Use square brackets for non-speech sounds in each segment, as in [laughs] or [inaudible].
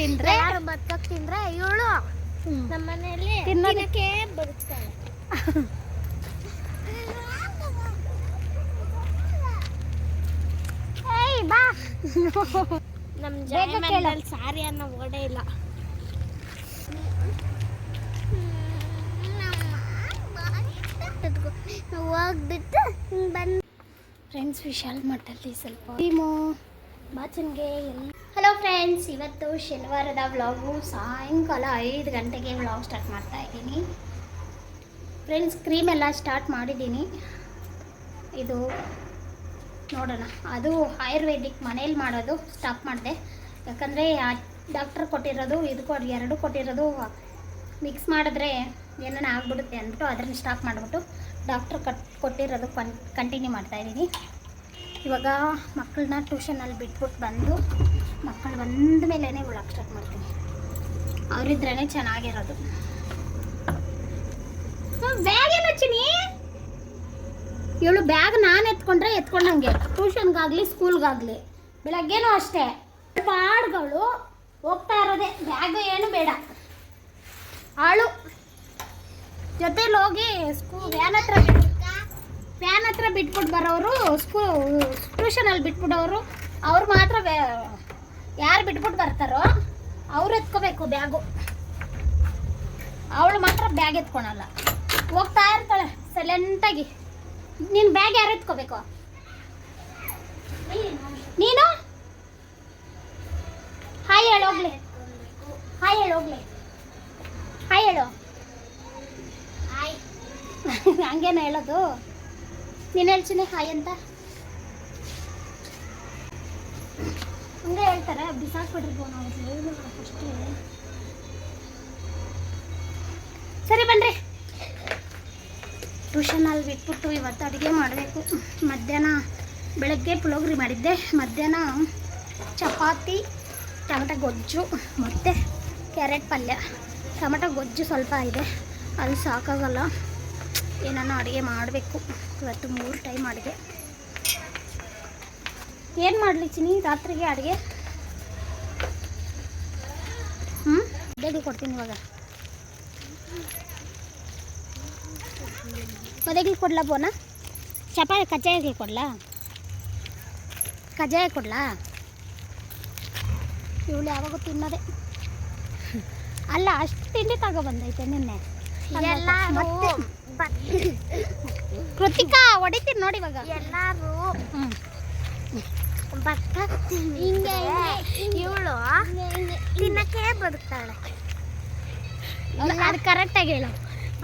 ತಿಂದ್ರೆ ಯಾರು ಬದುಕಕ್ ತಿಂದ್ರೆ ಇವಳು ನಮ್ಮ ಮನೆಯಲ್ಲಿ ತಿನ್ನೋದಕ್ಕೆ- ತಿನ್ನಕ್ಕೆ ಬದುಕ್ತಾಳೆ. ಏಯ್ ಬಾ. ನಮ್. ಜಯಮಂಡಲ್ ಸಾರಿ ಅನ್ನೋ ಓಡೇ ಇಲ್ಲ. ಹೋಗ್ಬಿಟ್ಟು ಬಂದು ಫ್ರೆಂಡ್ಸ್ ವಿಶಾಲ್ ಮಠಲ್ಲಿ ಸ್ವಲ್ಪ ಟೀಮು ಬಾಚನ್ಗೆ ಹಲೋ ಫ್ರೆಂಡ್ಸ್ ಇವತ್ತು ಶನಿವಾರದ ವ್ಲಾಗು. ಸಾಯಂಕಾಲ ಐದು ಗಂಟೆಗೆ ವ್ಲಾಗ್ ಸ್ಟಾರ್ಟ್ ಮಾಡ್ತಾ ಇದ್ದೀನಿ. ಫ್ರೆಂಡ್ಸ್ ಕ್ರೀಮ್ ಎಲ್ಲ ಸ್ಟಾರ್ಟ್ ಮಾಡಿದ್ದೀನಿ. ಇದು ನೋಡೋಣ. ಅದು ಆಯುರ್ವೇದಿಕ್ ಮನೇಲಿ ಮಾಡೋದು ಸ್ಟಾಪ್ ಮಾಡಿದೆ. ಯಾಕಂದರೆ ಡಾಕ್ಟರ್ ಕೊಟ್ಟಿರೋದು, ಇದು ಕೊಡಿ ಎರಡು ಕೊಟ್ಟಿರೋದು ಮಿಕ್ಸ್ ಮಾಡಿದ್ರೆ ಏನೇನು ಆಗ್ಬಿಡುತ್ತೆ ಅಂದ್ಬಿಟ್ಟು ಅದನ್ನು ಸ್ಟಾಪ್ ಮಾಡಿಬಿಟ್ಟು ಡಾಕ್ಟ್ರ್ ಕಟ್ ಕೊಟ್ಟಿರೋದು ಕನ್ ಕಂಟಿನ್ಯೂ ಮಾಡ್ತಾಯಿದ್ದೀನಿ ಇವಾಗ ಮಕ್ಕಳನ್ನ ಟ್ಯೂಷನಲ್ಲಿ ಬಿಟ್ಬಿಟ್ಟು ಬಂದು ಮಕ್ಕಳು ಬಂದ ಮೇಲೇ ಉಳಕ್ಕೆ ಸ್ಟಾರ್ಟ್ ಮಾಡ್ತೀನಿ. ಅವರಿದ್ರೇ ಚೆನ್ನಾಗಿರೋದು. ಬ್ಯಾಗ್ ಏನು ಹಚ್ಚಿನಿ? ಇವಳು ಬ್ಯಾಗ್ ನಾನು ಎತ್ಕೊಂಡ್ರೆ ಎತ್ಕೊಂಡಂಗೆ. ಟ್ಯೂಷನ್ಗಾಗಲಿ, ಸ್ಕೂಲ್ಗಾಗಲಿ. ಬೆಳಗ್ಗೆನೂ ಅಷ್ಟೇ. ಪಾಡ್ಗಳು ಹೋಗ್ತಾ ಇರೋದೆ. ಬ್ಯಾಗ್ ಏನು ಬೇಡ. ಆಳು. ಜೊತೆಲಿ ಹೋಗಿ ಸ್ಕೂಲ್ ವ್ಯಾನ್ ಹತ್ರ ವ್ಯಾನ್ ಹತ್ರ ಬಿಟ್ಬಿಟ್ಟು ಬರೋರು ಸ್ಕೂ ಟ್ಯೂಷನಲ್ಲಿ ಬಿಟ್ಬಿಡೋರು ಅವ್ರು ಮಾತ್ರ ಯಾರು ಬಿಟ್ಬಿಟ್ಟು ಬರ್ತಾರೋ ಅವ್ರು ಎತ್ಕೋಬೇಕು ಬ್ಯಾಗು. ಅವಳು ಮಾತ್ರ ಬ್ಯಾಗ್ ಎತ್ಕೊಳಲ್ಲ. ಹೋಗ್ತಾ ಇರ್ತಾಳೆ ಸೈಲೆಂಟಾಗಿ ನಿನ್ನ ಬ್ಯಾಗ್ ಯಾರು ಎತ್ಕೋಬೇಕು? ನೀನು? ಹಾಯ್ ಹೇಳು ಹೋಗ್ಲಿ. ಹಾಯ್ ಹೇಳು ಹೋಗ್ಲಿ. ಹಾಯ್ ಹೇಳು. [laughs] ಹಂಗೇನ ಹೇಳೋದು. ನೀನು ಹೇಳ್ತೀನಿ, ಹಾಯ್ ಅಂತ. ಹಂಗೆ ಹೇಳ್ತಾರೆ ಬಿಸಾಕ್ಬಿಡ್ರಿ ಫೋನ್ ಅವ್ರು ಫಸ್ಟೇ ಸರಿ, ಬನ್ರಿ. ಟ್ಯೂಷನಲ್ಲಿ ಬಿಟ್ಬಿಟ್ಟು ಇವತ್ತು ಅಡುಗೆ ಮಾಡಬೇಕು. ಮಧ್ಯಾಹ್ನ ಬೆಳಗ್ಗೆ ಪುಳೋಗ್ರಿ ಮಾಡಿದ್ದೆ. ಮಧ್ಯಾಹ್ನ ಚಪಾತಿ, ಟೊಮೆಟೊ ಗೊಜ್ಜು, ಮತ್ತು ಕ್ಯಾರೆಟ್ ಪಲ್ಯ. ಟೊಮೆಟೊ ಗೊಜ್ಜು ಸ್ವಲ್ಪ ಇದೆ. ಅದು ಸಾಕಾಗಲ್ಲ. ಏನನ್ನ ಅಡುಗೆ ಮಾಡಬೇಕು. ಇವತ್ತು ಮೂರು ಟೈಮ್ ಅಡುಗೆ. ಏನು ಮಾಡಲಿ ಚಿನಿ ರಾತ್ರಿಗೆ ಅಡುಗೆ? ಹ್ಞೂ ಬೇಗ ಕೊಡ್ತೀನಿ ಇವಾಗ. ಬದಗಿ ಕೊಡ್ಲಾ ಬೋನ? ಚಪಾತಿ ಕಜ್ಜಾಯಕ್ಕೆ ಕೊಡ್ಲಾ? ಕಜ್ಜಾಯ ಕೊಡ್ಲಾ? ಇವಳು ಯಾವಾಗ ತಿನ್ನೋದೆ. ಅಲ್ಲ ಅಷ್ಟು ತಿಂಡಿ ತಗೋ ಬಂದೈತೆ ನಿನ್ನೆ. ಮತ್ತೆ [coughs] ಕೃತಿಕಾ ಹೊಡಿತೀರಿ ನೋಡಿ ಇವಾಗ. ಎಲ್ಲಾರು ಹ್ಮ್. ಹಿಂಗೆ ಇವಳು. ತಿನ್ನಕ್ಕೆ ಬದುಕ್ತಾಳೆ. ಅದು ಕರೆಕ್ಟಾಗಿ ಹೇಳು.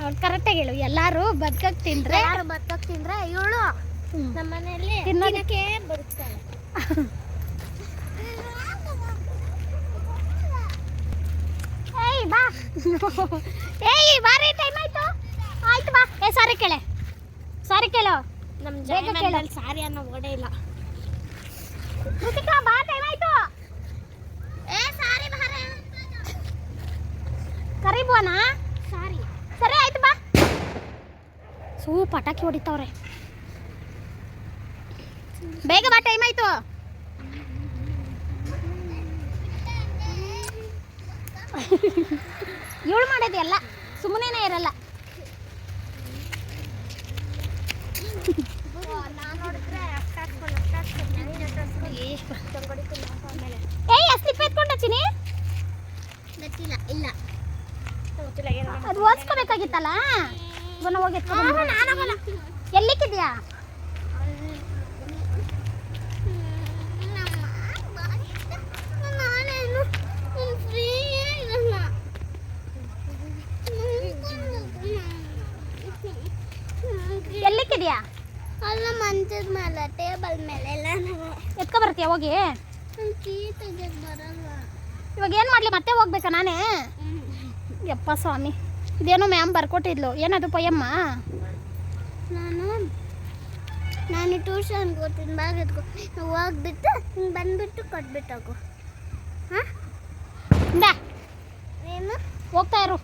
ಅವ್ರು ಕರೆಕ್ಟಾಗಿ ಹೇಳು. ಎಲ್ಲರೂ ಬದುಕಕ್ಕೆ ತಿಂದ್ರೆ ಯಾರು ಬದುಕಕ್ ತಿಂದ್ರೆ ಇವಳು ನಮ್ಮ ಮನೆಯಲ್ಲಿ ತಿನ್ನಕ್ಕೆ ಬದುಕ್ತಾಳೆ. [laughs] ಏಯ್ ಬಾ. ಏಯ್ ಬಾರಿ ಟೈಮ್ ಆಯ್ತು. ಆಯ್ತು ಬಾ. ಏ ಸಾರಿ ಕೇಳೆ. ಸಾರಿ ಕೇಳು. ನಮ್ಮ ಬೇಗ ಕೇಳು. ಅಲ್ಲಿ ಸಾರಿ ಅನ್ನೋ ಓಡೇ ಇಲ್ಲ. ಕೃತಿಕಾ ಬಾ ಟೈಮ್ ಆಯ್ತು. ಏ ಸಾರಿ ಬಾರ. ಕರಿಬೋನ ಸಾರಿ. ಸರಿ ಆಯ್ತು ಬಾ. ಸೂ ಪಟಾಕಿ ಹೊಡಿತಾವ್ರೆ. ಬೇಗ ಬಾ ಟೈಮ್ ಆಯ್ತು. [laughs] ಇವಳು ಮಾಡೋದು ಎಲ್ಲ ಸುಮ್ಮನೆ ಇರಲ್ಲ ನಾನು ನೋಡಿದ್ರೆ ಅಕ್ಕ ಹಾಕ್ಕೊಂಡು ಅಕ್ಕ ಹಾಕ್ಕೊಂಡು ಏಯ್ ಸ್ಲಿಪ್ ಎತ್ಕೊಂಡ ಚಿನಿ ಗೊತ್ತಿಲ್ಲ ಇಲ್ಲ. ಅದು ಓದಿಸ್ಕೋಬೇಕಾಗಿತ್ತಲ್ಲ? ಗುಣ ಹೋಗಿ ಎಲ್ಲಿಕ್ಕಿದ್ಯಾ ನಾನೇನು ಫ್ರೀ ಇರಲ್ಲ ಎಲ್ಲಿಕ್ಕಿದ್ಯಾ ಅಲ್ಲ ಮಂಚದ ಮೇಲೆ ಟೇಬಲ್ ಮೇಲೆ ಎಲ್ಲ ಎತ್ಕೊ ಬರ್ತೀಯ ಹೋಗಿ. ಇವಾಗ ಏನು ಮಾಡಲಿ? ಮತ್ತೆ ಹೋಗ್ಬೇಕಾ ನಾನೇ? ಯಪ್ಪ ಸ್ವಾಮಿ ಇದೇನೋ ಮ್ಯಾಮ್ ಬರ್ಕೊಟ್ಟಿದ್ಲು. ಏನದು ಪಯ್ಯಮ್ಮ ನಾನು ನಾನು ಟ್ಯೂಷನ್ಗೆ ಹೋಗ್ತೀನಿ ಬ್ಯಾಗ್ ಎತ್ಕೊ ಹೋಗ್ಬಿಟ್ಟು ಹಿಂಗೆ ಬಂದ್ಬಿಟ್ಟು ಕಟ್ಬಿಟ್ಟು ಹಾಂ? ಇಂದ ಏನು ಹೋಗ್ತಾ ಇರು.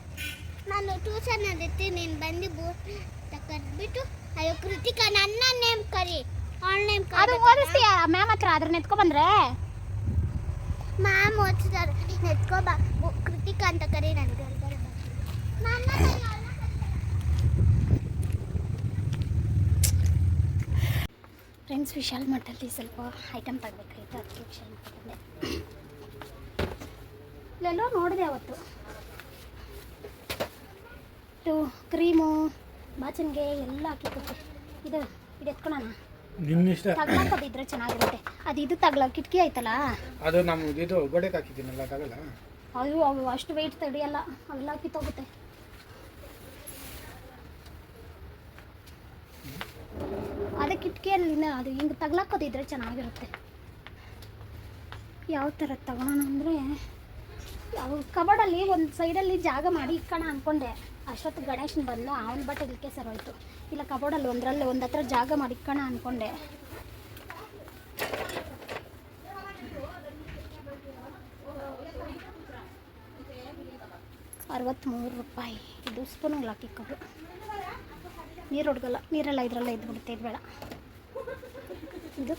ನಾನು ಟ್ಯೂಷನ್ ಇರ್ತೀನಿ ನೀನು ಬಂದು ಬೋಟ್ ಕಟ್ಬಿಟ್ಟು ಅಯ್ಯೋ ಕೃತಿಕಾ ನನ್ನ ನೇಮ್ ಕರಿ? ನೇಮ್ ಅದು ಓದಿಸ್ತೀಯ? ಮ್ಯಾಮ್ ಹತ್ರ ಅದ್ರ ಎತ್ಕೊ ಬಂದ್ರೆ? ಮ್ಯಾಮ್ ಓದಿಸ್ತಾರೆ ಎತ್ಕೋ ಬಾ. ಕೃತಿಕಾ ಅಂತ ಕರಿ ನನಗೆ. ಫ್ರೆಂಡ್ಸ್ ವಿಶಾಲ್ ಮಟ್ಟಲ್ಲಿ ಸ್ವಲ್ಪ ಐಟಮ್ ತಗಬೇಕಾಯ್ತು. ಅದಕ್ಕೆ ವಿಶಾಲ್ ಮಠ ಬಂದೆ ಇಲ್ಲೆಲ್ಲೋ ನೋಡಿದೆ ಅವತ್ತು. ಇದು ಕ್ರೀಮು ಬಾಚನ್ಗೆ ಎಲ್ಲ ಹಾಕಿ ಇದು ಇದು ಎತ್ಕೊಳೋಣ? ನಿನ್ನಿಷ್ಟ ತಗ್ಲಾಕೋದಿದ್ರೆ ಚೆನ್ನಾಗಿರುತ್ತೆ. ಅದು ಇದು ತಗ್ಲ ಕಿಟಕಿ ಐತಲ್ಲ ಅದು ನಮ್ಮ ಇದು ಗೋಡೆಗೆ ಹಾಕಿದ್ದೀನಲ್ಲ ತಗಲ್ಲ? ಅದು ಅವು ಅಷ್ಟು ವೆಯ್ಟ್ ತಡಿಯಲ್ಲ ಅವೆಲ್ಲ ಕಿತ್ತೋಗುತ್ತೆ ಅದೇ ಕಿಟಕಿಯಲ್ಲಿ ಅದು ಹಿಂಗೆ ತಗ್ಲಾಕೋದಿದ್ರೆ ಚೆನ್ನಾಗಿರುತ್ತೆ. ಯಾವ ಥರ ತಗೊಳೋಣ ಅಂದರೆ ಯಾವ ಕಬಡಲ್ಲಿ ಒಂದು ಸೈಡಲ್ಲಿ ಜಾಗ ಮಾಡಿ ಇಕ್ಕೋಣ ಅಂದ್ಕೊಂಡೆ ಅಷ್ಟೊತ್ತು ಗಣೇಶನ್ ಬಂದು ಅವನ ಬಟ್ಟೆ ಇದಕ್ಕೆ ಸರೋಯ್ತು ಇಲ್ಲ ಕಬೋರ್ಡಲ್ಲಿ ಒಂದರಲ್ಲಿ ಒಂದು ಹತ್ರ ಜಾಗ ಮಾಡಿ ಅನ್ಕೊಂಡೆ. ಅಂದ್ಕೊಂಡೆ ಅರವತ್ತ್ಮೂರು ರೂಪಾಯಿ. ಇದು ಸ್ಪೂನ್ ಹಾಕಿಕ್ಕೋದು ನೀರು ಹುಡ್ಗಲ್ಲ ನೀರೆಲ್ಲ ಇದ್ರಲ್ಲ ಇದ್ಬಿಡುತ್ತೆ ಇದು ಬೇಡ ಇದು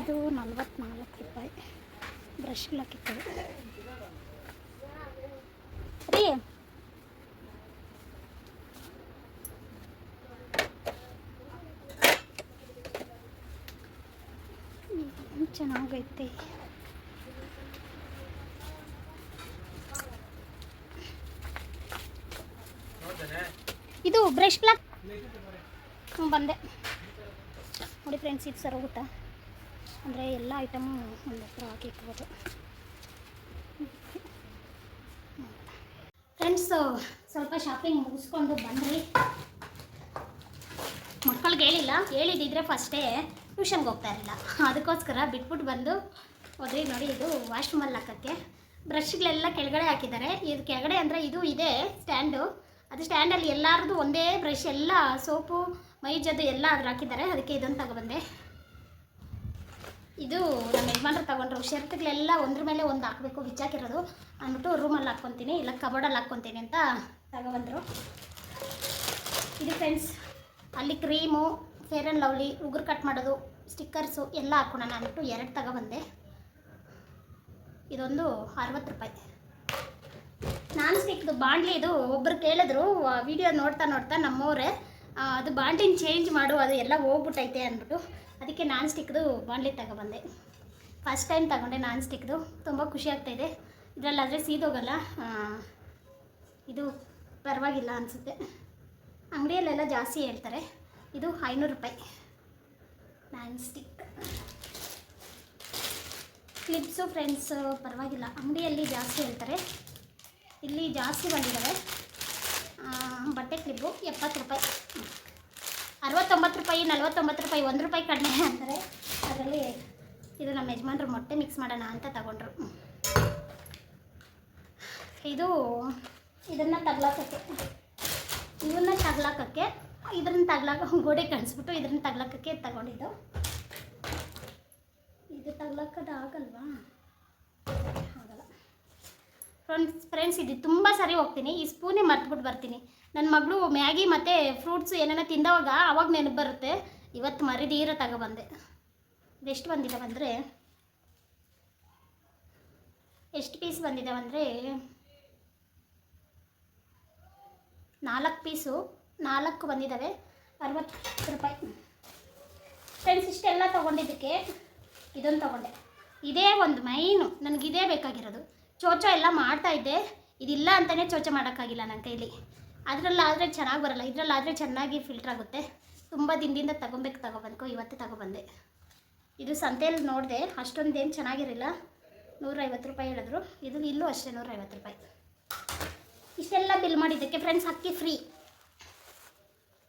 ಇದು ನಲ್ವತ್ನಾಲ್ಕು ರೂಪಾಯಿ. ಬ್ರಷ್ಗಳು ಹಾಕಿಕ್ಕೋದು ರೀ ಇದು ಚೆನ್ನಾಗೈತೆ. ಇದು ಬ್ರಷ್ ಪ್ಲಾಕ್ ಬಂದೆ. ನೋಡಿ ಫ್ರೆಂಡ್ಸ್ ಇದು ಸರ್ ಹೋಗುತ್ತಾ ಅಂದರೆ ಎಲ್ಲ ಐಟಮು ಒಂದು ಹತ್ರ ಹಾಕಿ ಇಟ್ಬೋದು. ಫ್ರೆಂಡ್ಸು ಸ್ವಲ್ಪ ಶಾಪಿಂಗ್ ಮುಗಿಸ್ಕೊಂಡು ಬಂದ್ರಿ. ಮಕ್ಕಳಿಗೆ ಹೇಳಿಲ್ಲ, ಹೇಳಿದ್ದಿದ್ರೆ ಫಸ್ಟೇ ಟ್ಯೂಷನ್ಗೆ ಹೋಗ್ತಾ ಇರಲಿಲ್ಲ. ಅದಕ್ಕೋಸ್ಕರ ಬಿಟ್ಬಿಟ್ಟು ಬಂದು ಹೋದ್ರಿ ನೋಡಿ, ಇದು ವಾಶ್ರೂಮಲ್ಲಿ ಹಾಕೋಕ್ಕೆ. ಬ್ರಷ್ಗಳೆಲ್ಲ ಕೆಳಗಡೆ ಹಾಕಿದ್ದಾರೆ. ಇದು ಕೆಳಗಡೆ ಅಂದರೆ ಇದು ಇದೆ ಸ್ಟ್ಯಾಂಡು. ಅದು ಸ್ಟ್ಯಾಂಡಲ್ಲಿ ಎಲ್ಲರದು ಒಂದೇ ಬ್ರಷ್, ಎಲ್ಲ ಸೋಪು, ಮೈಜದ್ದು ಎಲ್ಲ ಅದ್ರ ಹಾಕಿದ್ದಾರೆ. ಅದಕ್ಕೆ ಇದೊಂದು ತಗೊಬಂದೆ ಇದು ನಮ್ಮ ಯಜಮಾನ್ರು ತಗೊಂಡ್ರು. ಶರ್ಟ್ಗಳೆಲ್ಲ ಒಂದ್ರ ಮೇಲೆ ಒಂದು ಹಾಕಬೇಕು, ಬಿಚ್ಚಾಕಿರೋದು. ಅಂದ್ಬಿಟ್ಟು ರೂಮಲ್ಲಿ ಹಾಕ್ಕೊತೀನಿ, ಇಲ್ಲ ಕಬೋರ್ಡಲ್ಲಿ ಹಾಕ್ಕೊತೀನಿ ಅಂತ ತಗೊಬಂದರು ಇದು ಫ್ರೆಂಡ್ಸ್ ಅಲ್ಲಿ ಕ್ರೀಮು ಫೇರ್ ಆ್ಯಂಡ್ ಲವ್ಲಿ ಉಗುರು ಕಟ್ ಮಾಡೋದು ಸ್ಟಿಕ್ಕರ್ಸು ಎಲ್ಲ ಹಾಕೋಣ. ಅಂದ್ಬಿಟ್ಟು ಎರಡು ತಗೊಬಂದೆ ಇದೊಂದು ಅರವತ್ತು ರೂಪಾಯಿ. ನಾನು ಸ್ಟಿಕ್ದು ಬಾಂಡ್ಲಿ ಇದು ಒಬ್ಬರು ಕೇಳಿದ್ರು ವಿಡಿಯೋ ನೋಡ್ತಾ ನೋಡ್ತಾ ನಮ್ಮವರೇ ಅದು ಬಾಂಡ್ಲಿನ ಚೇಂಜ್ ಮಾಡು, ಅದು ಎಲ್ಲ ಹೋಗ್ಬಿಟ್ಟೈತೆ ಅಂದ್ಬಿಟ್ಟು, ಅದಕ್ಕೆ ನಾನ್ ಸ್ಟಿಕ್ದು ಬಾಂಡ್ಲಿ ತಗೊಬಂದೆ ಫಸ್ಟ್ ಟೈಮ್ ತಗೊಂಡೆ ನಾನ್ ಸ್ಟಿಕ್ದು ತುಂಬ ಖುಷಿ ಆಗ್ತಾಯಿದೆ ಇದರಲ್ಲಾದರೆ ಸೀದೋಗಲ್ಲ. ಇದು ಪರವಾಗಿಲ್ಲ ಅನಿಸುತ್ತೆ. ಅಂಗಡಿಯಲ್ಲೆಲ್ಲ ಜಾಸ್ತಿ ಹೇಳ್ತಾರೆ. ಇದು ಐನೂರು ರೂಪಾಯಿ. ಮ್ಯಾನ್ ಸ್ಟಿಕ್ ಕ್ಲಿಪ್ಸು ಫ್ರೆಂಡ್ಸು ಪರವಾಗಿಲ್ಲ. ಅಂಗಡಿಯಲ್ಲಿ ಜಾಸ್ತಿ ಹೇಳ್ತಾರೆ. ಇಲ್ಲಿ ಜಾಸ್ತಿ ಬಂದಿದ್ದಾವೆ ಬಟ್ಟೆ ಕ್ಲಿಪ್ಪು ಎಪ್ಪತ್ತು ರೂಪಾಯಿ. ಅರವತ್ತೊಂಬತ್ತು ರೂಪಾಯಿ, ನಲ್ವತ್ತೊಂಬತ್ತು ರೂಪಾಯಿ, ಒಂದು ರೂಪಾಯಿ ಕಡಿಮೆ ಅಂತಾರೆ ಅದರಲ್ಲಿ ಇದು ನಮ್ಮ ಯಜಮಾನ್ರು ಮೊಟ್ಟೆ ಮಿಕ್ಸ್ ಮಾಡೋಣ ಅಂತ ತಗೊಂಡ್ರು. ಇದು ಇದನ್ನು ತಗ್ಲಾಕಕ್ಕೆ. ಇವನ್ನ ತಗ್ಲಾಕಕ್ಕೆ ಇದನ್ನ ತಗ್ಲಾಕ ಗೋಡೆ ಕಾಣಿಸ್ಬಿಟ್ಟು ಇದನ್ನ ತಗ್ಲಾಕಕ್ಕೆ ತಗೊಂಡಿದ್ದು. ಇದು ತಗ್ಲಾಕದ ಆಗಲ್ವಾ? ಆಗಲ್ಲ ಫ್ರೆಂಡ್ಸ್ ಫ್ರೆಂಡ್ಸ್ ಇದು ತುಂಬ ಸರಿ ಹೋಗ್ತೀನಿ. ಈ ಸ್ಪೂನೇ ಮರ್ತ್ಬಿಟ್ಟು ಬರ್ತೀನಿ. ನನ್ನ ಮಗಳು ಮ್ಯಾಗಿ ಮತ್ತು ಫ್ರೂಟ್ಸ್ ಏನೇನೋ ತಿಂದವಾಗ ಅವಾಗ ನೆನಪು ಬರುತ್ತೆ. ಇವತ್ತು ಮರಿದೀರ ತಗೊಬಂದೆ. ಎಷ್ಟು ಬಂದಿದ್ದಾವೆ ಅಂದರೆ, ಎಷ್ಟು ಪೀಸ್ ಬಂದಿದ್ದಾವೆ ಅಂದರೆ ನಾಲ್ಕು ಪೀಸು ನಾಲ್ಕು ಬಂದಿದ್ದಾವೆ. ಅರವತ್ತು ರೂಪಾಯಿ. ಫ್ರೆಂಡ್ಸ್ ಇಷ್ಟೆಲ್ಲ ತೊಗೊಂಡಿದ್ದಕ್ಕೆ ಇದೊಂದು ತೊಗೊಂಡೆ. ಇದೇ ಒಂದು ಮೈನು. ನನಗಿದೇ ಬೇಕಾಗಿರೋದು. ಚೋಚ ಎಲ್ಲ ಮಾಡ್ತಾ ಇದ್ದೆ. ಇದಿಲ್ಲ ಅಂತಲೇ ಚೋಚ ಮಾಡೋಕ್ಕಾಗಿಲ್ಲ ನನ್ನ ಕೈಲಿ. ಅದರಲ್ಲಾದರೆ ಚೆನ್ನಾಗಿ ಬರಲ್ಲ. ಇದರಲ್ಲಾದರೆ ಚೆನ್ನಾಗಿ ಫಿಲ್ಟರ್ ಆಗುತ್ತೆ. ತುಂಬ ದಿನದಿಂದ ತಗೊಬೇಕು ತಗೊಬಂದ್ಕೊ, ಇವತ್ತೇ ತಗೊಬಂದೆ. ಇದು ಸಂತೆಯಲ್ಲಿ ನೋಡಿದೆ. ಅಷ್ಟೊಂದೇನು ಚೆನ್ನಾಗಿರಲಿಲ್ಲ. ನೂರೈವತ್ತು ರೂಪಾಯಿ ಹೇಳಿದ್ರು. ಇದು ಇಲ್ಲೂ ಅಷ್ಟೇ ನೂರೈವತ್ತು ರೂಪಾಯಿ. ಇಷ್ಟೆಲ್ಲ ಬಿಲ್ ಮಾಡಿದ್ದಕ್ಕೆ ಫ್ರೆಂಡ್ಸ್ ಅಕ್ಕಿ ಫ್ರೀ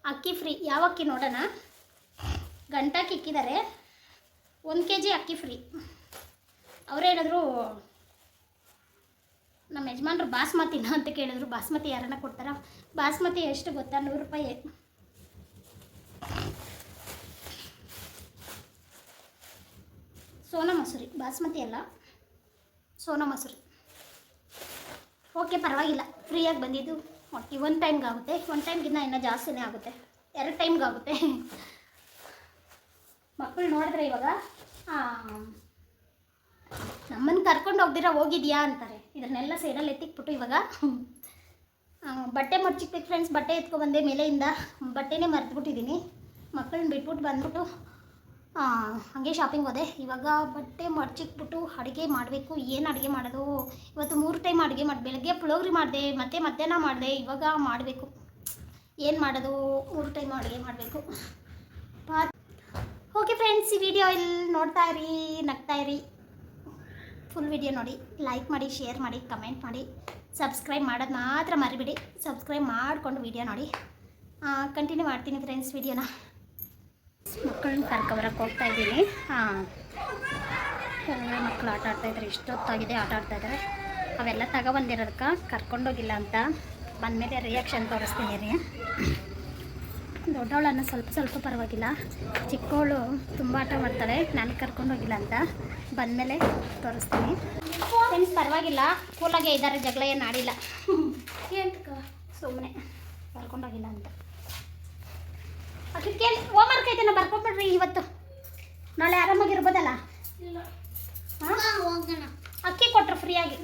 ಅಕ್ಕಿ ಫ್ರೀ ಯಾವ ಅಕ್ಕಿ ನೋಡೋಣ? ಗಂಟಾಕಿ ಇಕ್ಕಿದ್ದಾರೆ ಒಂದು ಕೆ ಜಿ ಅಕ್ಕಿ ಫ್ರೀ ಅವರೇನಾದರೂ ನಮ್ಮ ಯಜಮಾನ್ರು ಬಾಸ್ಮತಿನ ಅಂತ ಕೇಳಿದ್ರು. ಬಾಸ್ಮತಿ ಯಾರನ್ನ ಕೊಡ್ತಾರ? ಬಾಸ್ಮತಿ ಎಷ್ಟು ಗೊತ್ತಾ? ನೂರು ರೂಪಾಯಿ. ಸೋನಾ ಮಸೂರಿ. ಬಾಸ್ಮತಿ ಅಲ್ಲ. ಸೋನಾ ಮಸೂರಿ. ಓಕೆ, ಪರವಾಗಿಲ್ಲ. ಫ್ರೀಯಾಗಿ ಬಂದಿದ್ದು. ಓಕೆ ಒಂದು ಟೈಮ್ಗೆ ಆಗುತ್ತೆ ಟೈಮ್ಗಿನ್ನ ಇನ್ನೂ ಜಾಸ್ತಿನೇ ಆಗುತ್ತೆ. ಎರಡು ಟೈಮ್ಗಾಗುತ್ತೆ ಮಕ್ಕಳು ನೋಡಿದ್ರೆ ಇವಾಗ ನಮ್ಮನ್ನು ಕರ್ಕೊಂಡು ಹೋಗ್ದಿರ ಹೋಗಿದ್ಯಾ ಅಂತಾರೆ. ಇದನ್ನೆಲ್ಲ ಸೈಡಲ್ಲಿ ಎತ್ತಿಕ್ಬಿಟ್ಟು ಇವಾಗ ಬಟ್ಟೆ ಮರ್ಚಿಕ್ಬೇಕು ಫ್ರೆಂಡ್ಸ್ ಬಟ್ಟೆ ಎತ್ಕೊಬಂದೆ ಮೇಲೆಯಿಂದ. ಬಟ್ಟೆನೇ ಮರೆತ್ಬಿಟ್ಟಿದ್ದೀನಿ ಮಕ್ಕಳನ್ನ ಬಿಟ್ಬಿಟ್ಟು ಬಂದ್ಬಿಟ್ಟು ಹಾಗೆ ಶಾಪಿಂಗ್ ಹೋದೆ. ಇವಾಗ ಬಟ್ಟೆ ಮಡ್ಚಿಕ್ಬಿಟ್ಟು ಅಡುಗೆ ಮಾಡಬೇಕು. ಏನು ಅಡುಗೆ ಮಾಡೋದು? ಇವತ್ತು ಮೂರು ಟೈಮ್ ಅಡುಗೆ ಮಾಡಿ, ಬೆಳಗ್ಗೆ ಪುಳೋಗ್ರಿ ಮಾಡಿದೆ, ಮತ್ತೆ ಮಧ್ಯಾಹ್ನ ಮಾಡಿದೆ, ಇವಾಗ ಮಾಡಬೇಕು. ಏನು ಮಾಡೋದು? ಮೂರು ಟೈಮ್ ಅಡುಗೆ ಮಾಡಬೇಕು. ಓಕೆ ಫ್ರೆಂಡ್ಸ್ ಈ ವಿಡಿಯೋ ಇಲ್ಲಿ ನೋಡ್ತಾ ಇರಿ, ನಗ್ತಾ ಇರಿ. ಫುಲ್ ವಿಡಿಯೋ ನೋಡಿ. ಲೈಕ್ ಮಾಡಿ ಶೇರ್ ಮಾಡಿ ಕಮೆಂಟ್ ಮಾಡಿ. ಸಬ್ಸ್ಕ್ರೈಬ್ ಮಾಡೋದು ಮಾತ್ರ ಮರಿಬಿಡಿ. ಸಬ್ಸ್ಕ್ರೈಬ್ ಮಾಡಿಕೊಂಡು ವಿಡಿಯೋ ನೋಡಿ. ಕಂಟಿನ್ಯೂ ಮಾಡ್ತೀನಿ ಫ್ರೆಂಡ್ಸ್ ವಿಡಿಯೋನ ಮಕ್ಕಳನ್ನ ಕರ್ಕೊಬರಕ್ಕೆ ಹೋಗ್ತಾ ಇದ್ದೀನಿ. ಹಾಂ. ಮಕ್ಕಳು ಆಟ ಆಡ್ತಾ ಇದ್ದಾರೆ. ಇಷ್ಟೊತ್ತಾಗಿದೆ ಆಟ ಆಡ್ತಾ ಇದ್ದಾರೆ. ಅವೆಲ್ಲ ತಗೊಬಂದಿರೋದಕ್ಕೆ ಕರ್ಕೊಂಡೋಗಿಲ್ಲ ಅಂತ ಬಂದಮೇಲೆ ರಿಯಾಕ್ಷನ್ ತೋರಿಸ್ತೀನಿ ರೀ. ದೊಡ್ಡವಳನ್ನು ಸ್ವಲ್ಪ ಸ್ವಲ್ಪ ಪರವಾಗಿಲ್ಲ. ಚಿಕ್ಕವಳು ತುಂಬ ಆಟ ಮಾಡ್ತಾಳೆ. ನಾನು ಕರ್ಕೊಂಡೋಗಿಲ್ಲ ಅಂತ ಬಂದಮೇಲೆ ತೋರಿಸ್ತೀನಿ. ಫ್ರೆಂಡ್ಸ್ ಪರವಾಗಿಲ್ಲ. ಕೂಲಾಗೆ ಇದ್ದಾರೆ ಜಗಳ ಏನು ಆಡಿಲ್ಲ. [laughs] ಸುಮ್ಮನೆ ಕರ್ಕೊಂಡೋಗಿಲ್ಲ ಅಂತ. ಅದಕ್ಕೆ ಹೋಮ್ವರ್ಕ್ ಐತೆ ನಾ ಬರ್ಕೊಂಬಿಡ್ರಿ ಇವತ್ತು. ನಾಳೆ ಆರಾಮಾಗಿರ್ಬೋದಲ್ಲ? ಹೋಗೋಣ. ಅಕ್ಕಿ ಕೊಟ್ರು ಫ್ರೀಯಾಗಿ.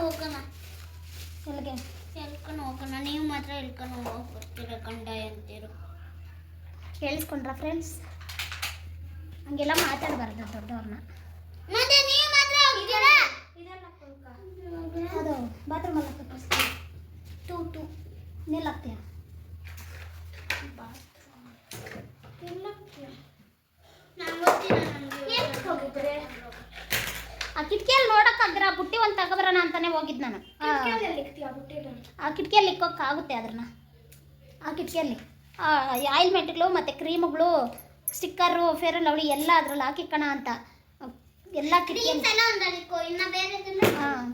ಹೋಗೋಣ. ಎಲ್ಲಿಗೆ? ಎಲ್ಕೊಂಡು ಹೋಗೋಣ. ನೀವು ಮಾತ್ರ ಎಲ್ಕೊಂಡು ಹೋಗ್ಬಿಡ್ತೀರ ಕಂಡ ಅಂತೀರು ಕೇಳಿಸ್ಕೊಂಡ್ರ ಫ್ರೆಂಡ್ಸ್ ಹಂಗೆಲ್ಲ ಮಾತಾಡಬಾರ್ದು ದೊಡ್ಡವ್ರನ್ನ. ಮತ್ತೆ ನೀವು ಮಾತ್ರ ಹೋಗ್ತೀರಾ? ಅದು ಬಾತ್ರೂಮಲ್ಲಿ ಟೂ ಟೂ ನೆಲ್ಲಾಕ್ತೀಯ ನಾನು ಓದ್ತೀನಿ ನನಗೆ ಆ ನೋಡಕ್ಕಾಗ್ರ ಬುಟ್ಟಿ ಒಂದು ತಗೊಬರೋಣ ಅಂತಾನೆ ಹೋಗಿದ್ ನಾನು. ಆ, ಕಿಟಕಿಯಲ್ಲಿ ಇಕ್ಕೋಕ್ಕಾಗುತ್ತೆ ಅದನ್ನ ಆ ಕಿಟಕಿಯಲ್ಲಿ. ಆಯಿಲ್ ಮೆಟ್ಗಳು ಮತ್ತು ಕ್ರೀಮ್ಗಳು ಸ್ಟಿಕ್ಕರು ಫೇರ್ ಅಂಡ್ ಲವ್ಲಿ ಎಲ್ಲ ಅದ್ರಲ್ಲಿ ಹಾಕಿಕ್ಕೋಣ ಅಂತ. ಎಲ್ಲ ಕಿಟಕಿ ಹಾಂ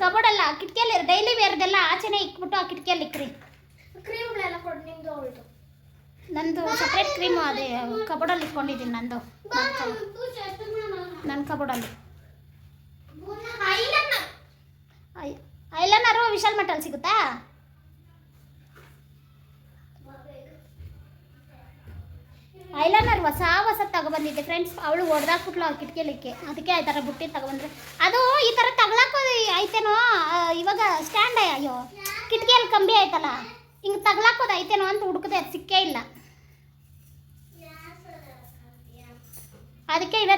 ಕಬೋರ್ಡ್ ಅಲ್ಲ ಕಿಟಕಿಯಲ್ಲಿ ಡೈಲಿ ವೇರ್ದೆಲ್ಲ ಆಚೆನೆ ಇಕ್ಬಿಟ್ಟು ಆ ಕಿಟಕಿಯಲ್ಲಿ ಇಕ್ರಿ. ಅವಳ್ದು ನಂದು ಸಪ್ರೇಟ್ ಕ್ರೀಮು ಅದೇ ಕಬೋರ್ಡಲ್ಲಿ ಇಟ್ಕೊಂಡಿದ್ದೀನಿ ನಂದು. ನನ್ನ ಕಬೋರ್ಡಲ್ಲಿ ಐಲನರು ವಿಶಾಲ್ ಮಟ್ಟಲ್ಲಿ ಸಿಗುತ್ತಾ? ಐಲನರ್ ಹೊಸ ಹೊಸ ತಗೊಬಂದಿದ್ದೆ ಫ್ರೆಂಡ್ಸ್ ಅವಳು ಹೊಡೆದಾಕ್ಬಿಟ್ಲು ಆ ಕಿಟಕಿಲಿಕ್ಕೆ. ಅದಕ್ಕೆ ಆ ಥರ ಬುಟ್ಟಿ ತಗೊಬಂದ್ರೆ. ಅದು ಈ ಥರ ತಗ್ಲಾಕೋ ಐತೇನೋ? ಇವಾಗ ಸ್ಟ್ಯಾಂಡ್ ಅಯ್ಯೋ, ಕಿಟಕಿಯಲ್ಲಿ ಕಂಬಿ ಆಯ್ತಲ್ಲ? ಹಿಂಗೆ ತಗ್ಲಾಕೋದು ಐತೇನೋ ಅಂತ ಹುಡುಕದೆ, ಅದು ಸಿಕ್ಕೇ ಇಲ್ಲ.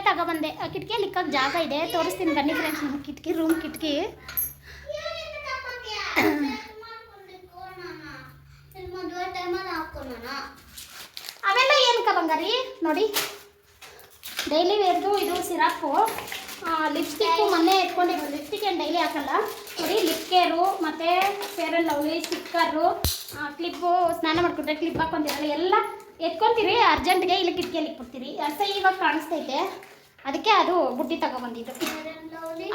ತಗೊಬಂದೆ. ಆ ಕಿಟಕಿಯಲ್ಲಿ ಇಕ್ಕಕ್ಕೆ ಜಾಗ ಇದೆ. ತೋರಿಸ್ತೀನಿ ಬನ್ನಿ ಫ್ರೆಂಡ್ಸ್ ನಮ್ಮ ಕಿಟಕಿ ರೂಮ್ ಕಿಟಕಿ. ಅವೆಲ್ಲ ಏನಕ್ಕ ಬಂಗಾರಿ? ನೋಡಿ. ಡೈಲಿ ವೇರ್ದು ಇದು ಸಿರಪ್ಪು. ಲಿಪ್ಸ್ಟಿಕ್ಕು ಮೊನ್ನೆ ಎತ್ಕೊಂಡಿರೋ ಲಿಪ್ಸ್ಟಿಕ್ ಏನು ಡೈಲಿ ಹಾಕಲ್ಲ. ನೋಡಿ ಲಿಪ್ ಕೇರು ಮತ್ತು fair and lovely sticker clip ಸ್ನಾನ ಮಾಡ್ಕೊಂಡ್ರೆ ಕ್ಲಿಪ್ ಹಾಕ್ಕೊಂತೀರಲ್ಲ ಎಲ್ಲ ಎತ್ಕೊಂತೀರಿ ಅರ್ಜೆಂಟ್ಗೆ ಇಲ್ಲಿ ಕಿಟಕಿಯಲ್ಲಿ ಇಟ್ಬಿಡ್ತೀರಿ. ಅಷ್ಟೇ ಇವಾಗ ಕಾಣಿಸ್ತೈತೆ. ಅದಕ್ಕೆ ಅದು ಬುಟ್ಟಿ ತಗೊಬಂದಿದ್ದು.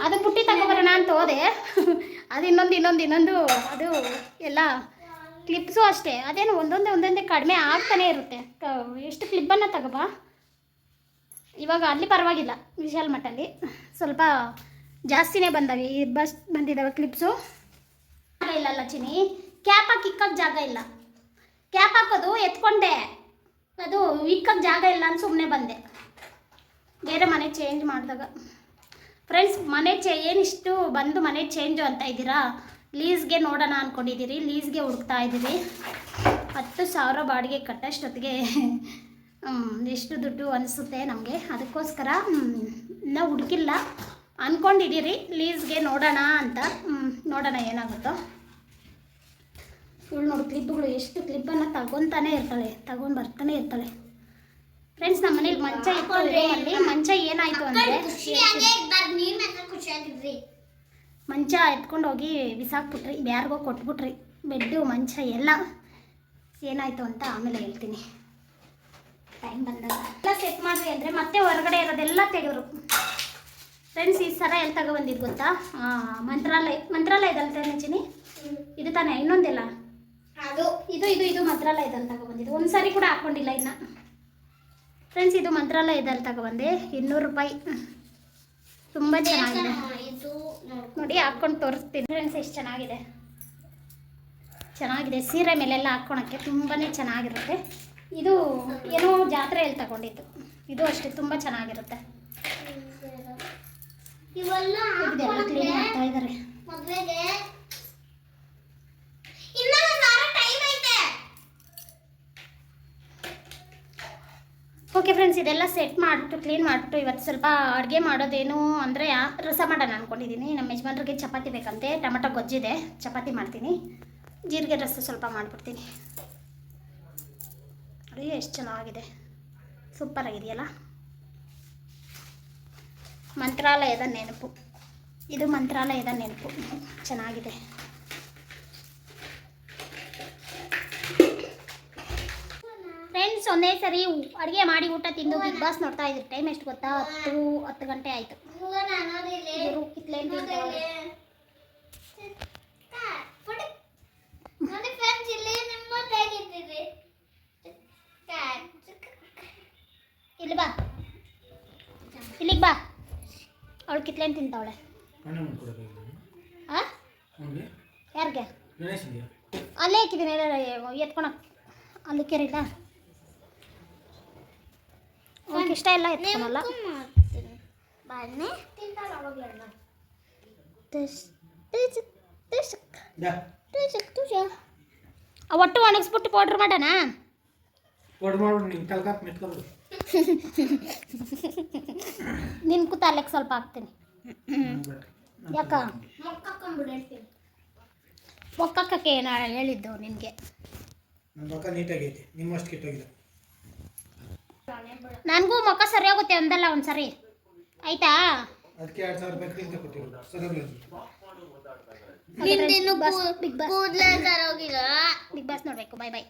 ಅದು ಬುಟ್ಟಿ ತಗೊಬರೋಣ ಅಂತ ಹೋದೆ. ಅದು ಇನ್ನೊಂದು ಇನ್ನೊಂದು ಇನ್ನೊಂದು ಅದು ಎಲ್ಲ ಕ್ಲಿಪ್ಸು ಅಷ್ಟೇ. ಅದೇನು ಒಂದೊಂದೇ ಒಂದೊಂದೇ ಕಡಿಮೆ ಆಗ್ತಾನೆ ಇರುತ್ತೆ. ಎಷ್ಟು ಕ್ಲಿಪ್ಪನ್ನು ತಗೋಬಾ? ಇವಾಗ ಅಲ್ಲಿ ಪರವಾಗಿಲ್ಲ ವಿಶಾಲ್ ಮಠಲ್ಲಿ ಸ್ವಲ್ಪ ಜಾಸ್ತಿನೇ ಬಂದವೆ ಈ ಬಸ್ ಬಂದಿದ್ದಾವೆ ಕ್ಲಿಪ್ಸು ಜಾಗ ಲಚಿನಿ ಚಿನಿ ಕ್ಯಾಪ್ ಹಾಕಿ ಇಕ್ಕಕ್ಕೆ ಜಾಗ ಇಲ್ಲ. ಕ್ಯಾಪ್ ಹಾಕೋದು ಎತ್ಕೊಂಡೆ. ಅದು ಇಕ್ಕಕ್ಕೆ ಜಾಗ ಇಲ್ಲ ಅಂತ ಸುಮ್ಮನೆ ಬಂದೆ. ಬೇರೆ ಮನೆ ಚೇಂಜ್ ಮಾಡಿದಾಗ. ಫ್ರೆಂಡ್ಸ್ ಮನೆ ಚೇ ಏನಿಷ್ಟು ಬಂದು ಮನೆ ಚೇಂಜು ಅಂತ ಇದ್ದೀರಾ? ಲೀಸ್ಗೆ ನೋಡೋಣ ಅಂದ್ಕೊಂಡಿದ್ದೀರಿ ಲೀಸ್ಗೆ ಹುಡುಕ್ತಾ ಇದ್ದೀರಿ. ಹತ್ತು ಸಾವಿರ ಬಾಡಿಗೆ ಕಟ್ಟಷ್ಟೊತ್ತಿಗೆ ಎಷ್ಟು ದುಡ್ಡು ಅನಿಸುತ್ತೆ ನಮಗೆ? ಅದಕ್ಕೋಸ್ಕರ ನಾವು ಹುಡುಕಿಲ್ಲ. ಅಂದ್ಕೊಂಡಿದ್ದೀರಿ ಲೀಸ್ಗೆ ನೋಡೋಣ ಅಂತ. ನೋಡೋಣ ಏನಾಗುತ್ತೋ. ಇವಳು ನೋಡು ಕ್ಲಿಪ್ಗಳು ಎಷ್ಟು ಕ್ಲಿಪ್ಪನ್ನು ತಗೊತಾನೆ ಇರ್ತಾಳೆ, ತಗೊಂಡು ಬರ್ತಾನೆ ಇರ್ತಾಳೆ. ಫ್ರೆಂಡ್ಸ್ ನಮ್ಮ ಮನೇಲಿ ಮಂಚ ಇತ್ತು ಅಲ್ಲಿ ಮಂಚ ಏನಾಯ್ತು ಅಂದ್ರೆ ಮಂಚ ಎತ್ಕೊಂಡು ಹೋಗಿ ಬಿಸಾಕ್ಬಿಟ್ರಿ ಬ್ಯಾರ್ಗೋ ಕೊಟ್ಬಿಟ್ರಿ ಬೆಡ್ಡು ಮಂಚ ಎಲ್ಲ ಏನಾಯ್ತು ಅಂತ ಆಮೇಲೆ ಹೇಳ್ತೀನಿ. ಟೈಮ್ ಬಂದಾಗ. ಎಲ್ಲ ಸೆಟ್ ಮಾಡ್ರಿ ಅಂದರೆ ಮತ್ತೆ ಹೊರಗಡೆ ಇರೋದೆಲ್ಲ ತೆಗೆದ್ರು. ಫ್ರೆಂಡ್ಸ್ ಈ ಸರ ಎಲ್ಲಿ ಬಂದಿದ್ ಗೊತ್ತಾ? ಮಂತ್ರಾಲಯ ಮಂತ್ರಾಲಯ ಮಂತ್ರಾಲಯದಲ್ಲಿ ತಾನೆ ಇದು ತಾನೇ ಇನ್ನೊಂದಿಲ್ಲ? ಅದು. ಇದು ಇದು ಇದು ಮಂತ್ರಾಲಯದಲ್ಲಿ ತಗೊಬಂದಿದ್ದು ಒಂದು ಸಾರಿ ಕೂಡ ಹಾಕ್ಕೊಂಡಿಲ್ಲ ಇನ್ನು. ಫ್ರೆಂಡ್ಸ್ ಇದು ಮಂತ್ರಾಲಯದಲ್ಲಿ ತಗೊಬಂದೆ. ಇನ್ನೂರು ರೂಪಾಯಿ. ತುಂಬ ಚೆನ್ನಾಗಿದೆ. ನೋಡಿ ಹಾಕ್ಕೊಂಡು ತೋರಿಸ್ತೀನಿ. ಫ್ರೆಂಡ್ಸ್ ಎಷ್ಟು ಚೆನ್ನಾಗಿದೆ. ಚೆನ್ನಾಗಿದೆ. ಸೀರೆ ಮೇಲೆಲ್ಲ ಹಾಕ್ಕೊಳಕ್ಕೆ ತುಂಬಾ ಚೆನ್ನಾಗಿರುತ್ತೆ. ಇದು ಏನೋ ಜಾತ್ರೆಯಲ್ಲಿ ತಗೊಂಡಿದ್ದು. ಇದು ಅಷ್ಟೇ ತುಂಬ ಚೆನ್ನಾಗಿರುತ್ತೆ. ಇವೆಲ್ಲ ಕ್ಲೀನ್ ಮಾಡ್ತಾ ಇದ್ದಾರೆ ಮದ್ವೆಗೆ ಇನ್ನ ಒಂದ್ ವಾರ ಟೈಮ್ ಐತೆ ಓಕೆ ಫ್ರೆಂಡ್ಸ್ ಇದೆಲ್ಲ ಸೆಟ್ ಮಾಡಿಬಿಟ್ಟು ಕ್ಲೀನ್ ಮಾಡಿಬಿಟ್ಟು ಇವತ್ತು ಸ್ವಲ್ಪ ಅಡುಗೆ ಮಾಡೋದೇನು ಅಂದರೆ ರಸ ಮಾಡೋಣ ಅಂದ್ಕೊಂಡಿದ್ದೀನಿ ನಮ್ಮ ಯಜಮಾನ್ರಿಗೆ ಚಪಾತಿ ಬೇಕಂತೆ. ಟೊಮೆಟೊ ಗೊಜ್ಜಿದೆ. ಚಪಾತಿ ಮಾಡ್ತೀನಿ. ಜೀರಿಗೆ ರಸ ಸ್ವಲ್ಪ ಮಾಡಿಬಿಡ್ತೀನಿ. ಅಡುಗೆ ಎಷ್ಟು ಚೆನ್ನಾಗಿದೆ. ಸೂಪರ್ ಆಗಿದೆಯಲ್ಲ? ಮಂತ್ರಾಲಯದ ನೆನಪು. ಇದು ಮಂತ್ರಾಲಯದ ನೆನಪು. ಚೆನ್ನಾಗಿದೆ ಫ್ರೆಂಡ್ಸ್ ಒಂದೇ ಸರಿ ಅಡುಗೆ ಮಾಡಿ ಊಟ ತಿಂದು ಬಿಗ್ ಬಾಸ್ ನೋಡ್ತಾ ಇದ್ರು. ಟೈಮ್ ಎಷ್ಟು ಗೊತ್ತಾ? ಹತ್ತು ಹತ್ತು ಗಂಟೆ ಆಯಿತು. ಇಲ್ಲಿ. ನಿಮ್ಮ ತೆಗಿದ್ದೀರಿ ಇಲ್ಲಿ. ಬಾ. ಇಲ್ಲಿಗೆ ಬಾ. ಅವಳು ಕಿತ್ಲೇನ್ ತಿಂತಾವಳೆ. ಯಾರಿಗೆ? ಅಲ್ಲೇ ಹಾಕಿದ್ದೀನಿ ಎತ್ಕೊಳಕ್ಕೆ ಅಲ್ಲಿ ಕೆರಿಲ್ಲ ಇಷ್ಟ ಇಲ್ಲ ಎತ್ಕೊಳಲ್ಲ ಬನ್ನಿ. ಯಾ ಆ ಒಟ್ಟು ಒಣಗಿಸ್ಬಿಟ್ಟು ಪೌಡ್ರ್ ಮಾಡೋಣ? ನಿನ್ ಕೂತ ಅಲ್ಲಿಗೆ ಸ್ವಲ್ಪ ಹಾಕ್ತೀನಿ. ಯಾಕ? ಒಕ್ಕಕ್ಕೆ ಏನು ಹೇಳಿದ್ದು ನಿನಗೆ. ನನ್ನ ಪಕ್ಕ ನೀಟಾಗೈತಿ ನಿಮ್ಮಷ್ಟು ಕಿಟ್ಟೋಗಿದೆ. ನನಗೂ ಮುಖ ಸರಿ ಹೋಗುತ್ತೆ ಒಂದಲ್ಲ ಒಂದ್ಸರಿ ಆಯ್ತಾ ಬಿಗ್ ಬಾಸ್ ನೋಡಬೇಕು. ಬಾಯ್ ಬಾಯ್